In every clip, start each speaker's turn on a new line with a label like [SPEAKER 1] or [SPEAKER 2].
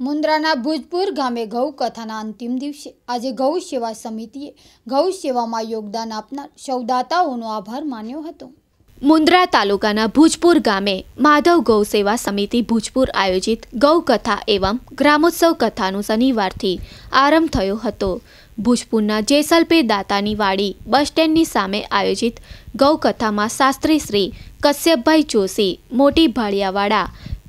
[SPEAKER 1] મુન્દ્રાના ભુજપુર ગામે ગૌ કથાના અંતિમ દિવસે આજે ગૌ સેવા સમિતિએ ગૌ સેવામાં યોગદાન આપનાર સૌદાતાઓનો આભાર માન્યો હતો.
[SPEAKER 2] મુન્દ્રા તાલુકાના ભુજપુર ગામે માધવ ગૌ સેવા સમિતિ ભુજપુર આયોજિત ગૌ કથા એવં ગ્રામોત્સવ કથાનું શનિવારથી આરંભ થયો હતો. ભુજપુરના જેસલપે દાતાની વાડી બસ સ્ટેન્ડની સામે આયોજિત ગૌ કથામાં શાસ્ત્રી શ્રી કશ્યપભાઈ જોશી, મોટી ભાળિયાવાડા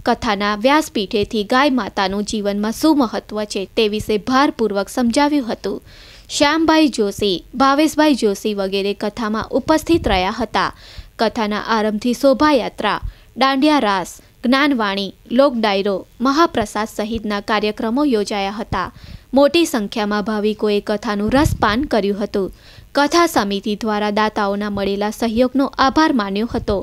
[SPEAKER 2] કથાના વ્યાસપીઠેથી ગાય માતાનું જીવનમાં શું મહત્વ છે તે વિશે ભારપૂર્વક સમજાવ્યું હતું. શ્યામભાઈ જોશી, ભાવેશભાઈ જોશી વગેરે કથામાં ઉપસ્થિત રહ્યા હતા. કથાના આરંભથી શોભાયાત્રા, દાંડિયા રાસ, જ્ઞાનવાણી લોકડાયરો મહાપ્રસાદ સહિતના કાર્યક્રમો યોજાયા હતા. મોટી સંખ્યામાં ભાવિકોએ કથાનું રસપાન કર્યું હતું. કથા સમિતિ દ્વારા દાતાઓના મળેલા સહયોગનો આભાર માન્યો હતો.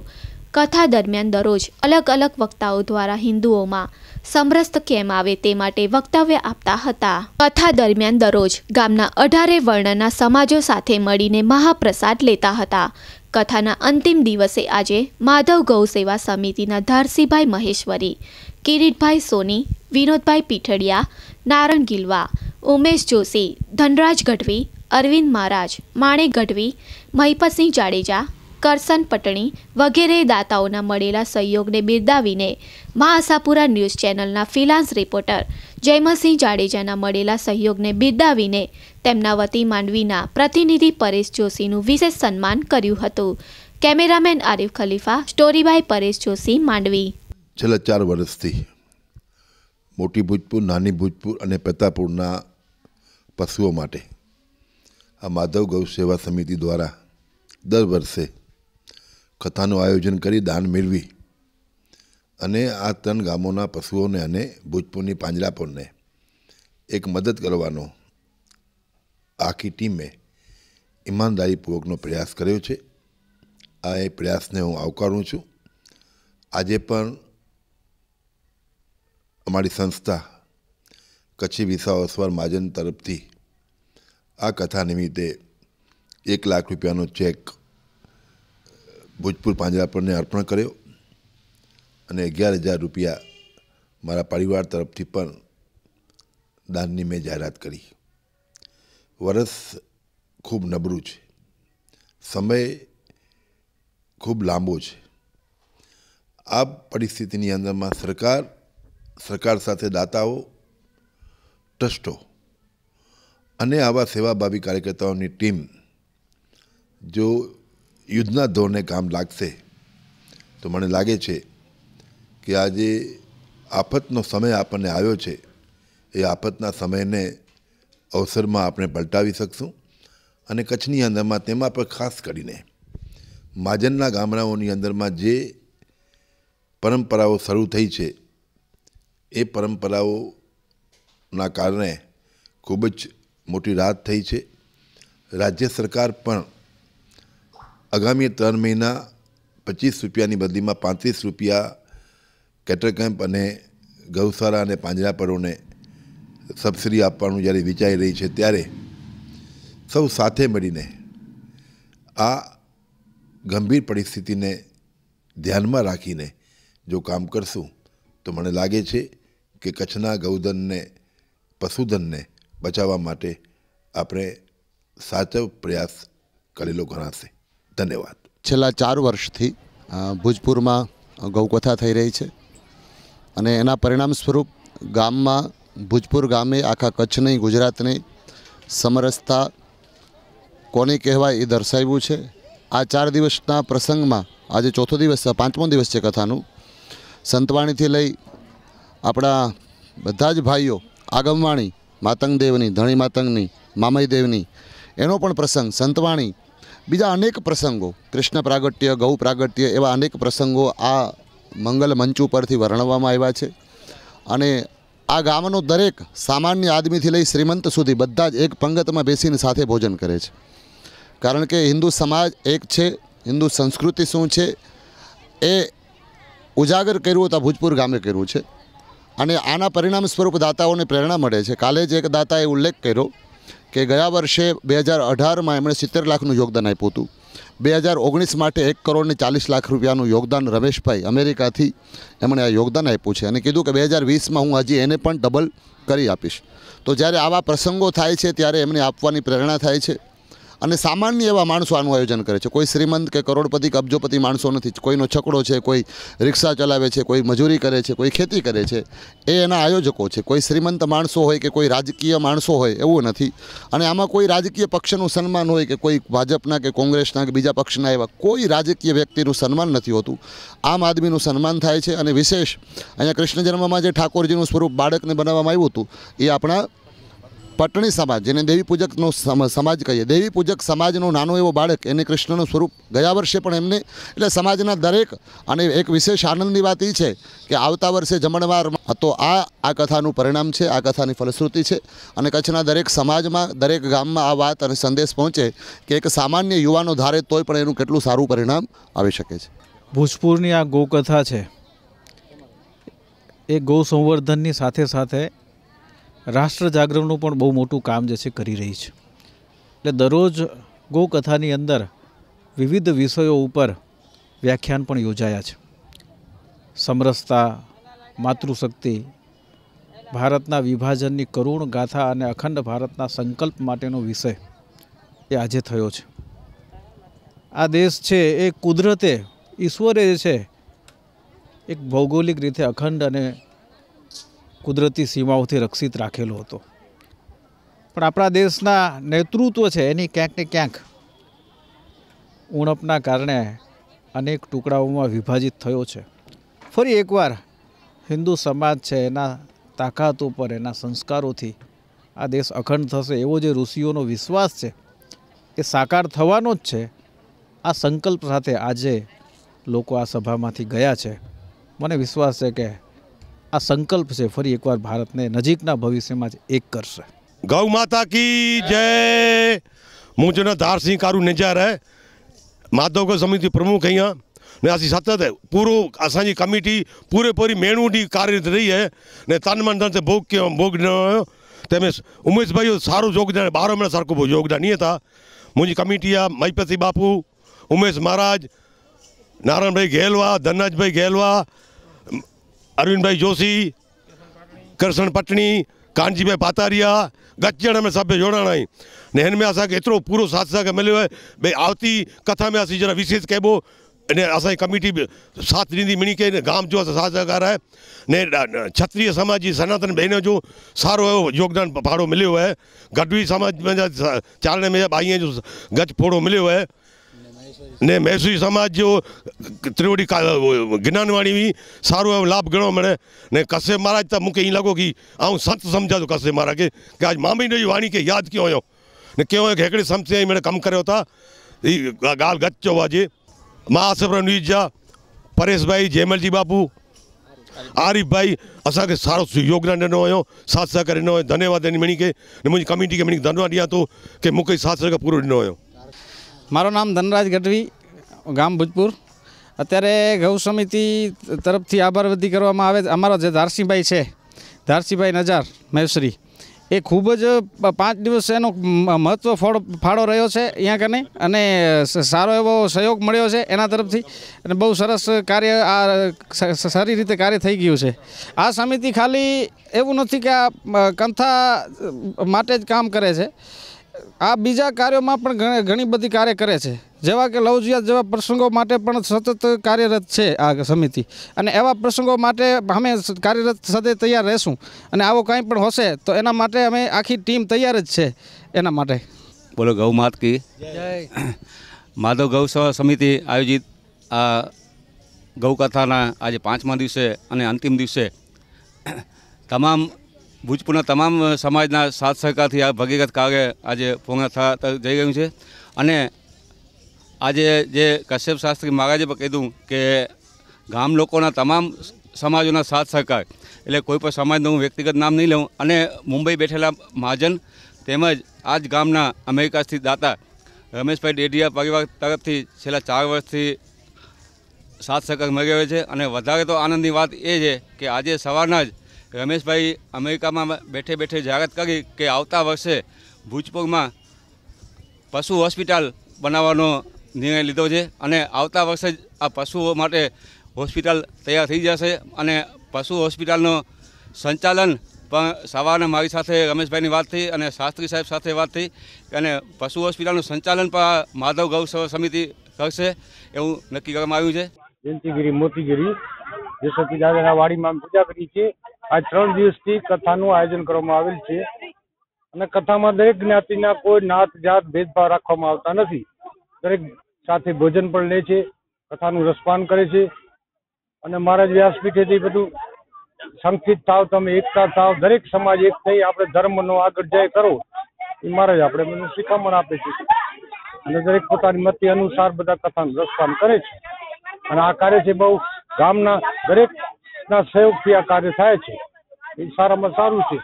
[SPEAKER 2] કથા દરમિયાન દરરોજ અલગ અલગ વક્તાઓ દ્વારા હિન્દુઓમાં સમરસ્ત કેમ આવે તે માટે વક્તવ્ય આપતા હતા. કથા દરમિયાન દરરોજ ગામના અઢારે વર્ણના સમાજો સાથે મળીને મહાપ્રસાદ લેતા હતા. કથાના અંતિમ દિવસે આજે માધવ ગૌ સેવા સમિતિના ધારસીભાઈ મહેશ્વરી, કિરીટભાઈ સોની, વિનોદભાઈ પીઠડિયા, નારણ ગિલવા, ઉમેશ જોશી, ધનરાજ ગઢવી, અરવિંદ મહારાજ, માણેક ગઢવી, મહિપતસિંહ જાડેજા કરસન પટણી વગેરે દાતાઓના મળેલા સહયોગને બિરદાવીને મા આશાપુરા ન્યૂઝ ચેનલના ફ્રીલાન્સ રિપોર્ટર જયમસિંહ જાડેજાના મળેલા સહયોગને બિરદાવીને તેમના વતી માંડવીના પ્રતિનિધિ પરેશ જોશીનું વિશેષ સન્માન કર્યું હતું. Cameraman Arif Khalifa story by Paresh Joshi, Mandvi.
[SPEAKER 3] છેલ્લા ચાર વર્ષથી મોટી ભૂજપુર, નાની ભૂજપુર અને પેતાપુરના પશુઓ માટે આ માધવ ગૌ સેવા સમિતિ દ્વારા દર વર્ષે કથાનું આયોજન કરી દાન મેળવી અને આ ત્રણ ગામોના પશુઓને અને ભૂજપુરની પાંજરાપોરને એક મદદ કરવાનો આખી ટીમે ઈમાનદારીપૂર્વકનો પ્રયાસ કર્યો છે. આ એ પ્રયાસને હું આવકારું છું. આજે પણ અમારી સંસ્થા કચ્છી વિસાવસવર મહાજન તરફથી આ કથા નિમિત્તે એક લાખ રૂપિયાનો ચેક ભોજપુર પાંજરાપણને અર્પણ કર્યો અને અગિયાર હજાર રૂપિયા મારા પરિવાર તરફથી પણ દાનની મેં જાહેરાત કરી. વરસ ખૂબ નબળું છે. સમય ખૂબ લાંબો છે. આ પરિસ્થિતિની અંદરમાં સરકાર સરકાર સાથે દાતાઓ, ટ્રસ્ટો અને આવા સેવાભાવી કાર્યકર્તાઓની ટીમ જો યુદ્ધના ધોરણે કામ લાગશે. તો મને લાગે છે કે આજે આફતનો સમય આપણને આવ્યો છે, એ આફતના સમયને અવસરમાં આપણે પલટાવી શકશું અને કચ્છની અંદરમાં તેમાં પણ ખાસ કરીને માજનના ગામડાઓની અંદરમાં જે પરંપરાઓ શરૂ થઈ છે, એ પરંપરાઓના કારણે ખૂબ જ મોટી રાહત થઈ છે. રાજ્ય સરકાર પણ આગામી ત્રણ મહિના પચીસ રૂપિયાની બદલીમાં પાંત્રીસ રૂપિયા કેટર કેમ્પ અને ગૌશાળા અને પાંજરાપરોને સબસિડી આપવાનું જ્યારે વિચારી રહી છે ત્યારે સૌ સાથે મળીને આ ગંભીર પરિસ્થિતિને ધ્યાનમાં રાખીને જો કામ કરશું, તો મને લાગે છે કે કચ્છના ગૌધનને, પશુધનને બચાવવા માટે આપણે સાચો પ્રયાસ કરેલો ગણાશે. ધન્યવાદ.
[SPEAKER 4] છેલ્લા ચાર વર્ષથી ભુજપુરમાં ગૌકથા થઈ રહી છે. અને એના પરિણામ સ્વરૂપ ગામમાં, ભુજપુર ગામે આખા કચ્છ નહીં ગુજરાતની સમરસતા કોને કહેવાય એ દર્શાવ્યું છે. આ ચાર દિવસના પ્રસંગમાં, આજે ચોથો દિવસ પાંચમો દિવસ છે કથાનું, સંતવાણીથી લઈ આપણા બધા જ ભાઈઓ, આગમવાણી, માતંગદેવની, ધણી માતંગની મામઈ દેવની એનો પણ પ્રસંગ, સંતવાણી બીજા અનેક પ્રસંગો, કૃષ્ણ પ્રાગટ્ય, ગૌ પ્રાગટ્ય એવા અનેક પ્રસંગો આ મંગલ મંચ ઉપરથી વર્ણવવામાં આવ્યા છે. અને આ ગામનો દરેક સામાન્ય આદમીથી લઈ શ્રીમંત સુધી બધા જ એક પંગતમાં બેસીને સાથે ભોજન કરે છે. કારણ કે હિન્દુ સમાજ એક છે, હિન્દુ સંસ્કૃતિ શું છે, એ ઉજાગર કર્યું તો ભૂજપુર ગામે કર્યું છે. અને આના પરિણામ સ્વરૂપ દાતાઓને પ્રેરણા મળે છે. કાલે જ એક દાતાએ ઉલ્લેખ કર્યો કે ગયા વર્ષે બે હજાર અઢારમાં એમણે સિત્તેર લાખનું યોગદાન આપ્યું હતું. બે હજાર ઓગણીસ માટે એક કરોડ ને ચાલીસ લાખ રૂપિયાનું યોગદાન રમેશભાઈ અમેરિકાથી એમણે આ યોગદાન આપ્યું છે. અને કીધું કે બે હજાર વીસમાં હું હજી એને પણ ડબલ કરી આપીશ. તો જ્યારે આવા પ્રસંગો થાય છે, ત્યારે એમને આપવાની પ્રેરણા થાય છે. અને સામાન્ય એવા માણસો આનું આયોજન કરે છે. કોઈ શ્રીમંત કે કરોડપતિ કે અબજોપતિ માણસો નથી. કોઈનો છકડો છે, કોઈ રિક્ષા ચલાવે છે, કોઈ મજૂરી કરે છે, કોઈ ખેતી કરે છે, એ એના આયોજકો છે. કોઈ શ્રીમંત માણસો હોય કે કોઈ રાજકીય માણસો હોય, એવું નથી. અને આમાં કોઈ રાજકીય પક્ષનું સન્માન હોય કે કોઈ ભાજપના કે કોંગ્રેસના કે બીજા પક્ષના એવા કોઈ રાજકીય વ્યક્તિનું સન્માન નથી હોતું. આમ આદમીનું સન્માન થાય છે અને વિશેષ અહીંયા કૃષ્ણ જન્મમાં જે ઠાકોરજીનું સ્વરૂપ બાળકને બનાવવામાં આવ્યું હતું, એ આપણા પટણી સમાજ, જેને દેવી પૂજકનો સમ- સમાજ કહીએ. દેવી પૂજક સમાજનો નાનો એવો બાળક, એને કૃષ્ણનું સ્વરૂપ ગયા વર્ષે પણ એમને, એટલે સમાજના દરેક, અને એક વિશેષ આનંદની વાત એ છે કે આવતા વર્ષે જમણવાર તો આ આ કથાનું પરિણામ છે, આ કથાની ફલશ્રુતિ છે, અને કચ્છના દરેક સમાજમાં, દરેક ગામમાં આ વાત અને સંદેશ પહોંચે કે એક સામાન્ય યુવાનો ધારે તોય પણ એનું કેટલું સારું પરિણામ આવી શકે છે.
[SPEAKER 5] ભોજપુરની આ ગૌકથા છે, એ ગૌ સંવર્ધનની સાથે સાથે રાષ્ટ્ર જાગરણનું પણ બહુ મોટું કામ જે છે કરી રહી છે. એટલે દરરોજ ગૌકથાની અંદર વિવિધ વિષયો ઉપર વ્યાખ્યાન પણ યોજાયા છે. સમરસતા, માતૃશક્તિ, ભારતના વિભાજનની કરુણ ગાથા અને અખંડ ભારતના સંકલ્પ માટેનો વિષય એ આજે થયો છે. આ દેશ છે એ કુદરતે ઈશ્વરે છે, એક ભૌગોલિક રીતે અખંડ અને કુદરતી સીમાઓથી રક્ષિત રાખેલો હતો. પણ આપણા દેશના નેતૃત્વ છે એની ક્યાંક ને ક્યાંક ઉણપના કારણે અનેક ટુકડાઓમાં વિભાજિત થયો છે. ફરી એકવાર હિન્દુ સમાજ છે એના તાકાત ઉપર એના સંસ્કારોથી આ દેશ અખંડ થશે એવો જે ઋષિઓનો વિશ્વાસ છે એ સાકાર થવાનો જ છે. આ સંકલ્પ સાથે આજે લોકો આ સભામાંથી ગયા છે. મને વિશ્વાસ છે કે આ સંકલ્પ છે ફરી એકવાર ભારતને નજીકના ભવિષ્યમાં જ એક કરશે
[SPEAKER 6] ગૌ માતા કી જય મુંજનો ધારસિંહ કારુ નિજાર હે माधवगढ़ समिति प्रमुख हैं यहाँ ने असी सतत पूरो असांजी कमिटी पूरे पूरी मेणू ॾींहुं कार्यरत रही है ने तन मन धन ते भोग कयो भोग ॾिनो हुयो तंहिंमें उमेश भाई जो सारो योगदान ॿारहं महीना सरको योगदान ईअं था मुंहिंजी कमिटी आहे मईपति बापू उमेश महाराज नारायण भाई गेलवा धनराज भाई गेलवा अरविंद भाई जोशी कृष्ण पटणी कानजीभाई पातारिया गचण में सभु जोड़णा आहिनि ने हिन में असांखे एतिरो पूरो साथ सहकार मिलियो आहे भई आवती कथा में असीं जरा विशेष कइबो ने असांजी कमिटी बि साथ ॾींदी मिणी के गाम जो असां साथ सहकार आहे ने ॾा- क्षत्रिय समाज जी सनातन बहन जो सारो योगदान फाड़ो मिलियो आहे गढ़वी समाज में जा स- चालने में भाईअ जो गच फोड़ो मिलियो आहे ને મહેસૂરી સમાજ જેવો ત્રિવડી જ્ઞાનવાણીની સારો એવો લાભ ગણવા મળે. ને કશે મહારાજ તા મૂકે અહીં લાગો કે આવું સંત સમજાતો કશે મારા કે આજ મામીની વાણી કે યાદ કયો આવ્યો ને કેવો એક હેકડી સમજે એમણે કામ કર્યો હતા એ ગાલ ગચ્ચો આજે મહાસભ્ર ન્યુજા પરેશભાઈ જેમલજી બાપુ. आरिफ़ असा के सारो योगदान ॾिनो हुयो साथ सहकार ॾिनो हुयो धन्यवाद ॾिनी मणी खे मुंहिंजी कमेटी खे मणी धन्यवाद ॾियां थो की मूंखे साथ सहकार पूरो ॾिनो हुयो
[SPEAKER 7] મારું નામ ધનરાજ ગઢવી, ગામ ભૂજપુર. અત્યારે ગૌ સમિતિ તરફથી આભાર વિધિ કરવામાં આવે અમારા જે ધારસીભાઈ છે, ધારસીભાઈ નજાર મહેશ્રી, એ ખૂબ જ પાંચ દિવસ એનો મ- મહત્વ ફાળો ફાળો રહ્યો છે અહીંયા કને. અને સારો એવો સહયોગ મળ્યો છે એના તરફથી. અને બહુ સરસ કાર્ય આ સારી રીતે કાર્ય થઈ ગયું છે. આ સમિતિ ખાલી એવું નથી કે આ કંથા માટે જ કામ કરે છે. આ બીજા કાર્યોમાં પણ ઘણી ઘણી બધી કાર્ય કરે છે. જેવા કે લવજિયાત જેવા પ્રસંગો માટે પણ સતત કાર્યરત છે આ સમિતિ. અને એવા પ્રસંગો માટે અમે કાર્યરત સાથે તૈયાર રહેશું. અને આવો કંઈ પણ હશે તો એના માટે અમે આખી ટીમ તૈયાર જ છે એના માટે.
[SPEAKER 8] બોલો ગૌ માત કી. માધવ ગૌ સેવા સમિતિ આયોજિત આ ગૌકથાના આજે પાંચમા દિવસે અને અંતિમ દિવસે તમામ ભૂજપુરના તમામ સમાજના સાથ સહકારથી આ ભગીરથ કાર્ય આજે પૂર્ણ થતા જઈ રહ્યું છે. અને આજે જે કશ્યપ શાસ્ત્રી મહારાજે પણ કીધું કે ગામ લોકોના તમામ સમાજોના સાથ સહકાર, એટલે કોઈ પણ સમાજનું હું વ્યક્તિગત નામ નહીં લઉં. અને મુંબઈ બેઠેલા મહાજન તેમજ આ જ ગામના અમેરિકા સ્થિત દાતા રમેશભાઈ ડેડિયા પરિવાર તરફથી છેલ્લા ચાર વર્ષથી સાથ સહકાર મળી રહ્યો છે. અને વધારે તો આનંદની વાત એ છે કે આજે સવારના જ રમેશભાઈ અમેરિકામાં બેઠે બેઠે જાહેરાત કરી કે આવતા વર્ષે ભૂજપુરમાં પશુ હોસ્પિટલ બનાવવાનો નિર્ણય લીધો છે અને આવતા વર્ષે જ આ પશુઓ માટે હોસ્પિટલ તૈયાર થઈ જશે અને પશુ હોસ્પિટલનો સંચાલન પણ સવારના મારી સાથે રમેશભાઈની વાત થઈ અને શાસ્ત્રી સાહેબ સાથે વાત થઈ અને પશુ હોસ્પિટલનું સંચાલન પણ માધવ ગૌ સમિતિ કરશે એવું નક્કી કરવામાં આવ્યું છે.
[SPEAKER 9] જયંતિગીરી, મોતીગીરી જસવતી દાદાના વાડીમાં પૂજા કરી છે આ ત્રણ દિવસથી કથાનું આયોજન કરવામાં આવેલ છે. અને કથામાં દરેક જ્ઞાતિના કોઈ નાત, જાત, ભેદભાવ રાખવામાં આવતા નથી. દરેક સાથે ભોજન પણ લે છે, કથાનું રસપાન કરે છે. અને મહારાજ વ્યાસપીઠેથી બધું સંકિત થાવ, તમે એકતા થાવ, દરેક સમાજ એક થઈ, આપણે ધર્મનો આગળ જય કરો, એ મહારાજ આપણે મને શિખામણ આપે છે. અને દરેક પોતાની મતિ અનુસાર બધા કથાનું રસપાન કરે છે. અને આ કાર્ય છે બહુ ગામના દરેકના સહયોગથી આ કાર્ય થાય છે. એ સારામાં સારું છે.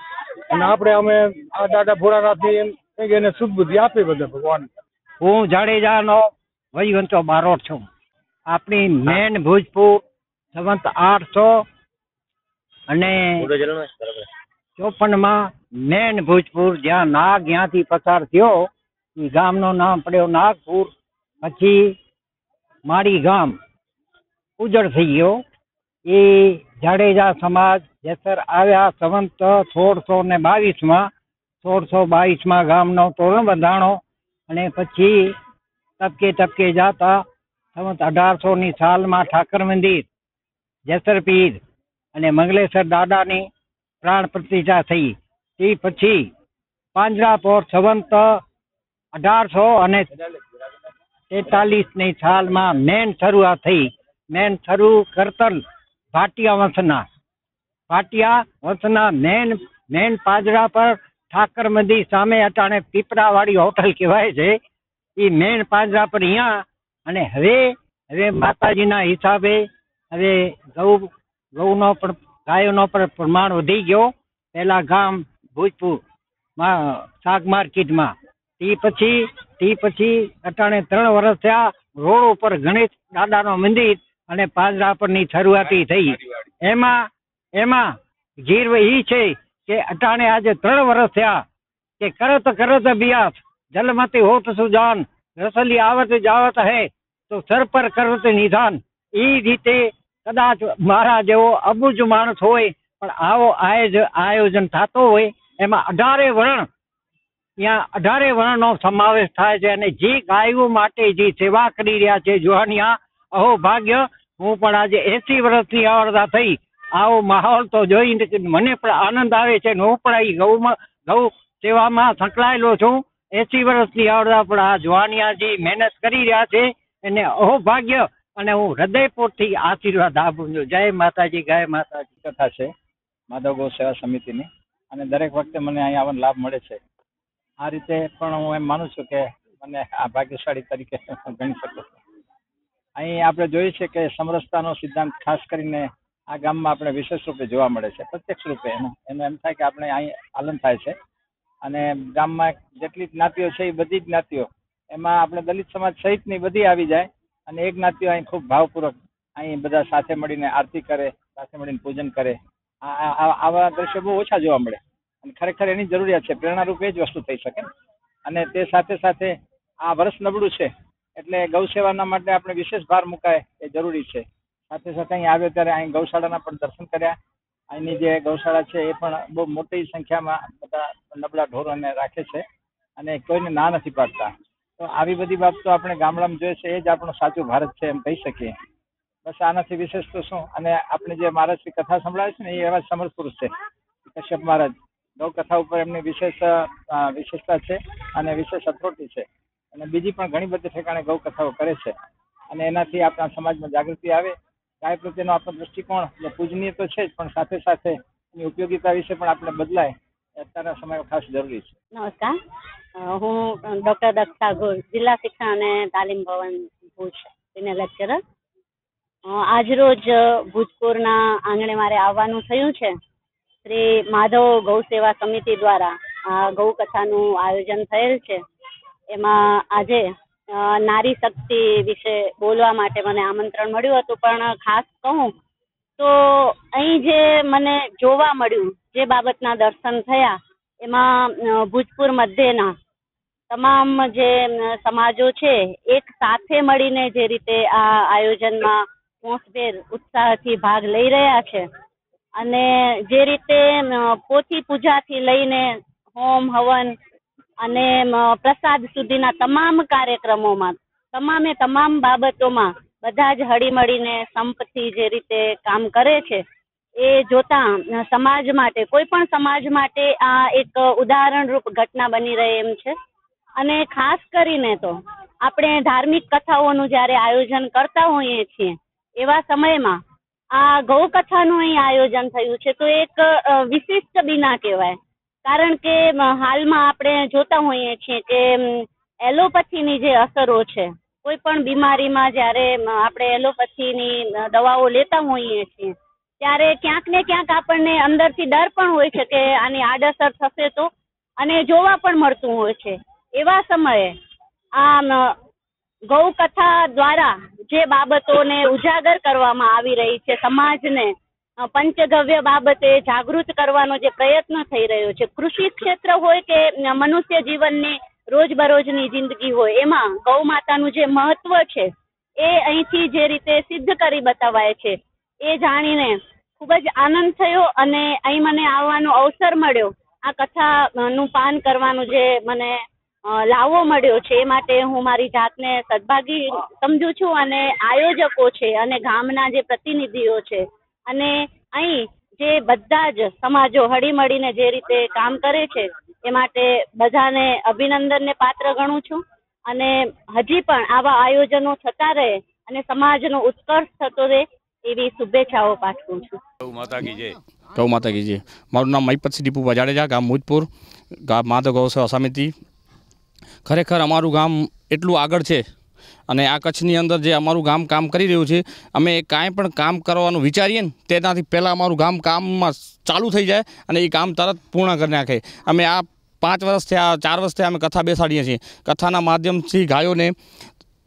[SPEAKER 9] અને આપણે અમે આ દાદા ભોળાનાથની એને સુદબુદ્ધિ આપે બધા ભગવાન.
[SPEAKER 10] હું જાડેજાનો વહીવંતો બારોટ છું. આપણી મેન ભોજપુર સંવંત આઠસો અને ચોપનમાં મેન ભોજપુર જ્યાં નાગ ત્યાંથી પસાર થયો, એ ગામનું નામ પડ્યો નાગપુર. પછી મારી ગામ ઉજળ થઈ ગયો. એ જાડેજા સમાજ જેસર આવ્યા સંવંત સોળસો ને બાવીસમાં સોળસો બાવીસમાં ગામનો તોરણ બંધાણો અને પછી તબકે તબકે જાતા સંવંત અઢારસો ની સાલમાં ઠાકર મંદિર, જેસર પીર અને મંગલેશ્વર દાદાની પ્રાણ પ્રતિષ્ઠા થઈ. તે પછી પાંજરાપોર સંવંત અઢારસો અને તેતાલીસની સાલમાં મેન શરૂઆત થઈ. મેન શરૂ કરતલ ભાટિયા વંશના. ભાટિયા વંશના મેન મેન પાજરા પર ઠાકર મંદિર સામે અટાણે પીપળાવાળી હોટલ કહેવાય છે. એ મેન પાંજરા પર અહીંયા અને હવે હવે માતાજીના હિસાબે હવે ગૌ, ગૌનો પણ, ગાયોનો પણ પ્રમાણ વધી ગયો. પહેલા ગામ ભૂજપુર, માં, શાક માર્કેટમાં. તે પછી તે પછી અટાણે ત્રણ વર્ષ થયા રોડ ઉપર ગણેશ દાદાનો મંદિર અને પાંજરા પરની શરૂઆતી થઈ. એમાં એમાં જીર્વ ઈ છે કે અટાણે આજે ત્રણ વર્ષ થયા કે કરત કરત અભ્યાસ જલમતી હોત સુજાન, રસલી આવત જાવત હે, તો સર પર કરત નિધાન. એ રીતે કદાચ મારા જેવો અબુજ માણસ હોય, પણ આવો આયોજ, આયોજન થતો હોય, એમાં અઢારે વર્ણ, ત્યાં અઢારે વર્ણનો સમાવેશ થાય છે અને જે ગાયો માટે જે સેવા કરી રહ્યા છે, જોહનિયા અહો ભાગ્ય હું પણ આજે એસી વર્ષની આવડતા થઈ. આવો માહોલ તો જોઈને મને પણ આનંદ આવે છે હું પણ અહીં ગૌમાં, ગૌ સેવામાં સંકળાયેલો છું. એસી વર્ષની આવડતા પણ આ જોહાનિયાજી મહેનત કરી રહ્યા છે એને અહોભાગ્ય અને હું હૃદયપૂરથી આશીર્વાદ આપું છું. જય માતાજી ગાય માતાજી.
[SPEAKER 11] કથા છે માધવ ગૌ સેવા સમિતિની. અને દરેક વખતે મને અહીં આવવાનો લાભ મળે છે. આ રીતે પણ હું એમ માનું છું કે મને આ ભાગ્યશાળી તરીકે ગણી શકું અહીં આપણે જોઈએ છે કે સમરસતાનો સિદ્ધાંત ખાસ કરીને આ ગામમાં આપણે વિશેષ રૂપે જોવા મળે છે, પ્રત્યક્ષ રૂપે. એનું એનું એમ થાય કે આપણે અહીં પાલન થાય છે. અને ગામમાં જેટલી જ્ઞાતિઓ છે એ બધી જ્ઞાતિઓ, એમાં આપણે દલિત સમાજ સહિતની બધી આવી જાય અને એ જ્ઞાતિઓ અહીં ખૂબ ભાવપૂર્વક અહીં બધા સાથે મળીને આરતી કરે, સાથે મળીને પૂજન કરે. આવા દ્રશ્યો બહુ ઓછા જોવા મળે. અને ખરેખર એની જરૂરિયાત છે, પ્રેરણારૂપ એ જ વસ્તુ થઈ શકે અને તે સાથે સાથે આ વર્ષ નબળું છે. એટલે ગૌ સેવાના માટે આપણે વિશેષ ભાર મુકાય એ જરૂરી છે. સાથે સાથે અહીં આવ્યો ત્યારે અહીં ગૌશાળાના પણ દર્શન કર્યા. અહીંની જે ગૌશાળા છે એ પણ બહુ મોટી સંખ્યામાં બધા નબળા ઢોરોને રાખે છે અને કોઈને ના નથી પાડતા. તો આવી બધી બાબતો આપણે ગામડામાં જોઈએ છે, એ જ આપણું સાચું ભારત છે એમ કહી શકીએ. બસ આનાથી વિશેષ તો શું? અને આપણે જે મહારાજની કથા સંભળાવે છે ને, એ એવા સમર્થ પુરુષ છે. કશ્યપ મહારાજ. ગૌ કથા ઉપર એમની વિશેષ વિશેષતા છે અને વિશેષ અથોરિટી છે. અને બીજી પણ ઘણી બધી ઠેકાણે ગૌકથાઓ કરે છે. અને એનાથી આપણા સમાજમાં જાગૃતિ આવે. ગાય પ્રત્યેનો આપણો દૃષ્ટિકોણ જે પૂજનીય તો છે જ, પણ સાથે સાથે એની ઉપયોગિતા વિશે પણ આપણે બદલાય અત્યારના સમયમાં ખાસ જરૂરી છે.
[SPEAKER 12] નમસ્કાર. હું ડોક્ટર દક્ષા ઘોષ જિલ્લા શિક્ષણ અને તાલીમ ભવન ભુજ, સિનિયર લેક્ચરર. આજરોજ ભૂજપુરના આંગણે મારે આવવાનું થયું છે. શ્રી માધવ ગૌ સેવા સમિતિ દ્વારા આ ગૌ કથાનું આયોજન થયેલ છે. એમાં આજે નારી શક્તિ વિશે બોલવા માટે મને આમંત્રણ મળ્યું હતું, પણ ખાસ કહું તો અહીં જે મને જોવા મળ્યું, જે બાબતના દર્શન થયા, એમાં ભૂજપુર મધ્યના તમામ જે સમાજો છે, એક સાથે મળીને જે રીતે આ આયોજનમાં પોસભેર ઉત્સાહથી ભાગ લઈ રહ્યા છે અને જે રીતે પોથી પૂજાથી લઈને હોમ, હવન અને પ્રસાદ સુધીના તમામ કાર્યક્રમોમાં, તમામે તમામ બાબતોમાં બધા જ હળીમળીને સંપથી જે રીતે કામ કરે છે, એ જોતા સમાજ માટે, કોઈ પણ સમાજ માટે આ એક ઉદાહરણરૂપ ઘટના બની રહે એમ છે. અને ખાસ કરીને તો આપણે ધાર્મિક કથાઓનું જ્યારે આયોજન કરતા હોઈએ છીએ, એવા સમયમાં આ ગૌ કથાનું અહીં આયોજન થયું છે. તો એક વિશિષ્ટ બિના કહેવાય. કારણ કે હાલમાં આપણે જોતા હોઈએ છીએ કે એલોપથીની જે અસરો છે કોઈ પણ બીમારીમાં જ્યારે આપણે એલોપથીની દવાઓ લેતા હોઈએ છીએ, ત્યારે ક્યાંક ને ક્યાંક આપણને અંદરથી ડર પણ હોય છે કે આની આડઅસર થશે તો, અને જોવા પણ મળતું હોય છે. એવા સમયે, આમ ગૌ કથા દ્વારા જે બાબતોને ઉજાગર કરવામાં આવી રહી છે સમાજને પંચગવ્ય બાબતે જાગૃત કરવાનો જે પ્રયત્ન થઈ રહ્યો છે, કૃષિ ક્ષેત્ર હોય કે મનુષ્ય જીવનની રોજબરોજની જિંદગી હોય, એમાં ગૌ માતાનું જે મહત્વ છે, એ અહીંથી જે રીતે સિદ્ધ કરી બતાવાય છે, એ જાણીને ખૂબ જ આનંદ થયો અને અહીં મને આવવાનો અવસર મળ્યો. આ કથાનું પાન કરવાનું જે મને લાવો મળ્યો છે, એ માટે હું મારી જાતને સદભાગી સમજુ છું અને આયોજકો છે અને ગામના જે પ્રતિનિધિઓ છે અને અહીં જે બધા જ સમાજો હળીમળીને જે રીતે કામ કરે છે એ માટે બધાને અભિનંદનને પાત્ર ગણું છું. અને હજી પણ આવા આયોજનો થતા રહે અને સમાજનો ઉત્કર્ષ થતો રહે એવી શુભેચ્છાઓ પાઠવું છું.
[SPEAKER 8] ગૌ માતા કી જય.
[SPEAKER 7] ગૌ માતા કી જય. મારું નામ મહીપતસિંહ દીપુભા જાડેજા ગામ મુજપુર ગામ માધવ ગૌ સેવા સમિતિ. ખરેખર અમારું ગામ એટલું આગળ છે અને આ કચ્છની અંદર જે અમારું ગામ કામ કરી રહ્યું છે, અમે કાંઈ પણ કામ કરવાનું વિચારીએ ને, તેનાથી પહેલાં અમારું ગામ કામમાં ચાલુ થઈ જાય અને એ કામ તરત પૂર્ણ કરી નાખે. અમે આ પાંચ વર્ષથી, આ ચાર વર્ષથી અમે કથા બેસાડીએ છીએ. કથાના માધ્યમથી ગાયોને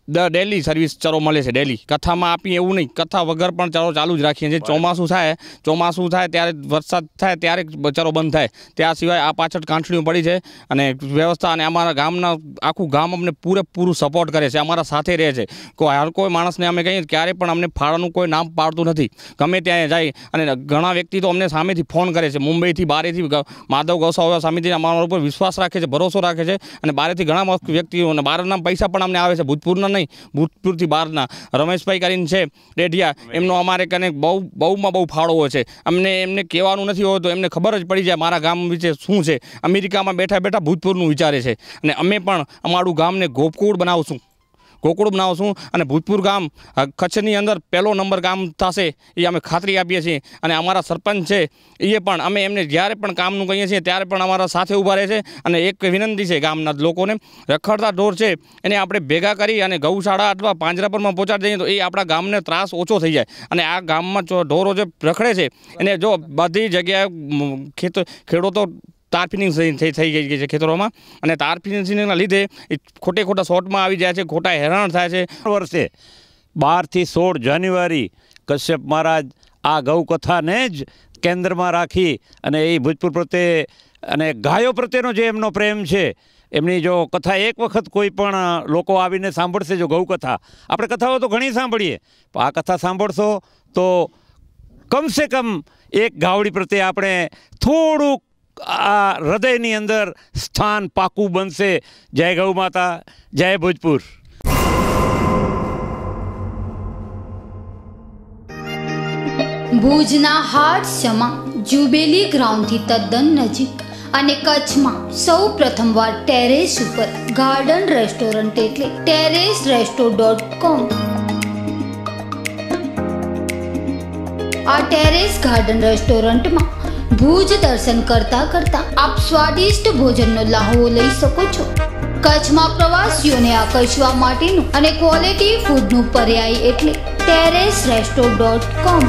[SPEAKER 7] ડેલી સર્વિસ ચરો મળે છે, ડેલી. કથામાં આપીએ એવું નહીં. કથા વગર પણ ચરો ચાલુ જ રાખીએ છીએ. ચોમાસું થાય ચોમાસું થાય, ત્યારે વરસાદ થાય, ત્યારે ચરો બંધ થાય. ત્યાં સિવાય આ પાછળ કાંઠડીઓ પડી છે અને વ્યવસ્થા અને અમારા ગામના, આખું ગામ અમને પૂરેપૂરું સપોર્ટ કરે છે, અમારા સાથે રહે છે. કોઈ હર કોઈ માણસને અમે કહીએ, ક્યારેય પણ અમને ફાળાનું કોઈ નામ પાડતું નથી. ગમે ત્યાં જાય અને ઘણા વ્યક્તિ તો અમને સામેથી ફોન કરે છે, મુંબઈથી બારેથી માધવ ગૌસાવા સામેથી અમારા ઉપર વિશ્વાસ રાખે છે, ભરોસો રાખે છે અને બારેથી ઘણા વ્યક્તિઓ અને બહારના પૈસા પણ અમને આવે છે ભૂતપૂરના નહીં ભૂતપૂરથી બહારના. રમેશભાઈ કરીને છે ડેઢિયા એમનો અમારે કને બહુ, બહુમાં બહુ ફાળો છે. અમને એમને કહેવાનું નથી હોતું, એમને ખબર જ પડી જાય મારા ગામ વિશે શું છે. અમેરિકામાં બેઠા બેઠા ભૂતપૂરનું વિચારે છે. અને અમે પણ અમારું ગામને ગોપકુળ બનાવશું. ગોકુળ બનાવશું અને ભૂતપૂર ગામ કચ્છની અંદર પહેલો નંબર ગામ થશે એ અમે ખાતરી આપીએ છીએ. અને અમારા સરપંચ છે એ પણ અમે એમને જ્યારે પણ કામનું કહીએ છીએ, ત્યારે પણ અમારા સાથે ઊભા રહે છે. અને એક વિનંતી છે ગામના લોકોને, રખડતા ઢોર છે, એને આપણે ભેગા કરી અને ગૌશાળા અથવા પાંજરાપુરમાં પહોંચાડી દઈએ તો એ આપણા ગામને ત્રાસ ઓછો થઈ જાય. અને આ ગામમાં ઢોરો જે રખડે છે, એને જો બધી જગ્યાએ ખેત, ખેડૂતો તારફીનિંગ થઈ થઈ- ગઈ છે ખેતરોમાં. અને તારફીનિંગના લીધે એ ખોટે ખોટા શોર્ટમાં આવી જાય છે, ખોટા હેરાન થાય છે.
[SPEAKER 13] વર્ષે બારથી સોળ જાન્યુઆરી કશ્યપ મહારાજ આ ગૌકથાને જ કેન્દ્રમાં રાખી અને એ ભૂતપૂર પ્રત્યે અને ગાયો પ્રત્યેનો જે એમનો પ્રેમ છે, એમની જો કથા એક વખત કોઈ પણ લોકો આવીને સાંભળશે, જો ગૌકથા. આપણે કથાઓ તો ઘણી સાંભળીએ, પણ આ કથા સાંભળશો તો કમસે કમ એક ગાવડી પ્રત્યે આપણે થોડુંક આ હૃદયની અંદર સ્થાન પાકું બનશે. જય ગૌ માતા, જય ભોજપુર.
[SPEAKER 1] ભુજના હાટસમાં જુબેલી ગ્રાઉન્ડથી તદ્દન નજીક અને કચ્છમાં સૌ પ્રથમવાર ટેરેસ ઉપર ગાર્ડન રેસ્ટોરન્ટ એટલે ટેરેસ રેસ્ટો ડોટ કોમ. આ ટેરેસ ગાર્ડન રેસ્ટોરન્ટમાં ભુજ દર્શન કરતા કરતા આપ સ્વાદિષ્ટ ભોજનનો લાહવો લઈ શકો છો. કચ્છમાં પ્રવાસીઓને આકર્ષવા માટેનું અને ક્વોલિટી ફૂડનું પર્યાય એટલે ટેરેસ રેસ્ટો ડોટ કોમ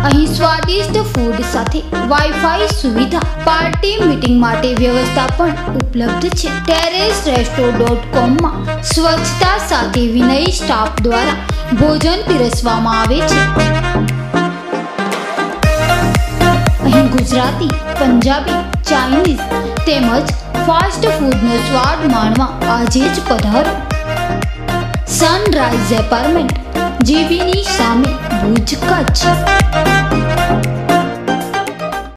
[SPEAKER 1] અહીં સ્વાદિષ્ટ ફૂડ સાથે વાઈફાઈ સુવિધા પાર્ટી મીટિંગ માટે વ્યવસ્થા પણ ઉપલબ્ધ છે. ટેરેસ રેસ્ટો ડોટ કોમમાં સ્વચ્છતા સાથે વિનય સ્ટાફ દ્વારા ભોજન પીરસવામાં આવે છે. ગુજરાતી, પંજાબી, ચાઇનીઝ તેમજ ફાસ્ટ ફૂડનો સ્વાદ માણવા આજે જ પધારો. સનરાઈઝ એપાર્ટમેન્ટ, જીબીની સામે ભુજ કચ્છ.